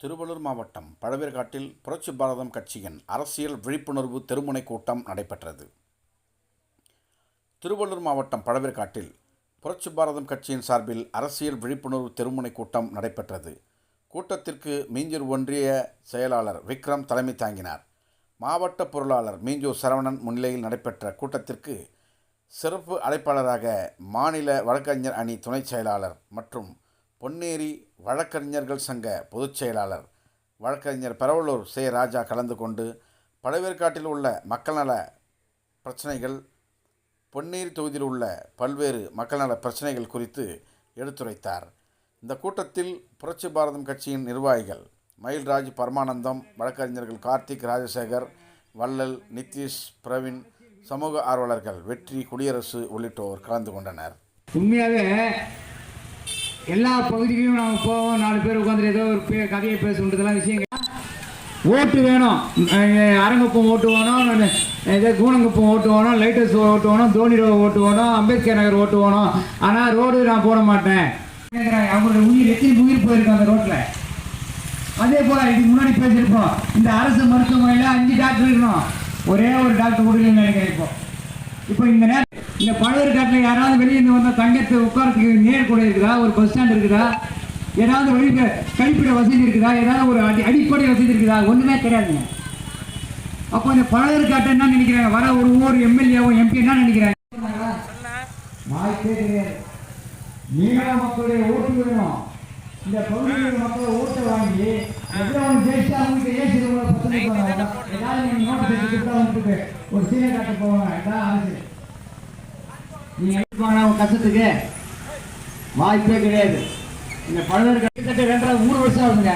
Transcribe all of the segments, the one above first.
திருவள்ளூர் மாவட்டம் பழவேற்காட்டில் புரட்சி பாரதம் கட்சியின் அரசியல் விழிப்புணர்வு தெருமுனை கூட்டம் நடைபெற்றது. திருவள்ளூர் மாவட்டம் பழவேற்காட்டில் புரட்சி பாரதம் கட்சியின் சார்பில் அரசியல் விழிப்புணர்வு தெருமுனை கூட்டம் நடைபெற்றது. கூட்டத்திற்கு மீஞ்சூர் ஒன்றிய செயலாளர் விக்ரம் தலைமை தாங்கினார். மாவட்ட பொருளாளர் மீஞ்சூர் சரவணன் முன்னிலையில் நடைபெற்ற கூட்டத்திற்கு சிறப்பு அழைப்பாளராக மாநில வழக்கறிஞர் அணி துணைச் செயலாளர் மற்றும் பொன்னேரி வழக்கறிஞர்கள் சங்க பொதுச் செயலாளர் வழக்கறிஞர் பெரவலூர் சே. ராஜா கலந்து கொண்டு பழவேற்காட்டில் உள்ள மக்கள் நல பிரச்சனைகள் பொன்னேரி தொகுதியில் உள்ள பல்வேறு மக்கள் நல பிரச்சனைகள் குறித்து எடுத்துரைத்தார். இந்த கூட்டத்தில் புரட்சி பாரதம் கட்சியின் நிர்வாகிகள் மயில்ராஜ் பரமானந்தம் வழக்கறிஞர்கள் கார்த்திக் ராஜசேகர் வள்ளல் நிதிஷ் பிரவீன் சமூக ஆர்வலர்கள் வெற்றி குடியரசு உள்ளிட்டோர் கலந்து கொண்டனர். உண்மையாகவே எல்லா பகுதிக்கும் நாங்கள் போவோம். நாலு பேர் உட்காந்துட்டு ஏதோ ஒரு பே கதையை பேசுன்றதெல்லாம் விஷயங்கள் ஓட்டு வேணும். அரங்குப்பம் அரங்கப்பம் ஓட்டு வேணும். ஏதோ கூணங்குப்பம் ஓட்டு வேணும். லைட்டர்ஸ் ஓட்டு வேணும். தோனி ரோடு ஓட்டு வேணும். அம்பேத்கர் நகர் ஓட்டு வேணும். ஆனால் ரோடு நான் போட மாட்டேன். அவங்களோட உயிர் எத்தனை உயிர் போயிருக்கோம் அந்த ரோட்டில் அதே போல் இதுக்கு முன்னாடி பேசியிருப்போம். இந்த அரசு மருத்துவமனையில் அஞ்சு டாக்டர் இருக்கணும். ஒரே ஒரு டாக்டர் கொடுக்கலன்னு நினைக்கிறேன் இப்போ. இப்போ இந்த நேரம் இந்த பழையர்காட்டில் யாராவது வெளியே வந்தால் தங்கத்தை உட்காரத்துக்கு நேர் கூட இருக்குதா? ஒரு பஸ் ஸ்டாண்ட் இருக்குதா? ஏதாவது வழி கழிப்பிட வசதி இருக்குதா? ஏதாவது ஒரு அடி அடிப்படை வசதி இருக்குதா? ஒன்றுமே கிடையாதுங்க அப்போ இந்த பழையர்காட்டை என்ன நினைக்கிறாங்க? வர ஒரு ஒவ்வொரு எம்எல்ஏவும் எம்பி என்ன நினைக்கிறாங்க? வாய்ப்பே கிடையாது. மக்களுடைய ஓட்டு வேணும் இந்த பகுதியில் மக்களை வாங்கி ஜெயிச்சா அவங்களுக்கு ஏசி பசங்க ஏதாவது நீங்கள் நோட்டு ஒரு சீனை காட்ட போவாங்க. இதான் அரசு. நீங்கள் கஷ்டத்துக்கு? வாய்ப்பே கிடையாது. இந்த பழவர் கிட்டத்தட்ட ரெண்டரை மூணு வருஷம் ஆகுதுங்க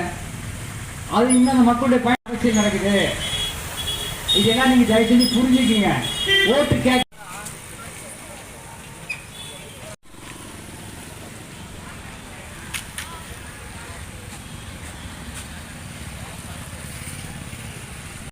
அது இன்னும் அந்த மக்களுடைய பயன் அவசியம் நடக்குது. இதெல்லாம் நீங்கள் தயவு செஞ்சு புரிஞ்சுக்கிங்க. ஓட்டு கேட்க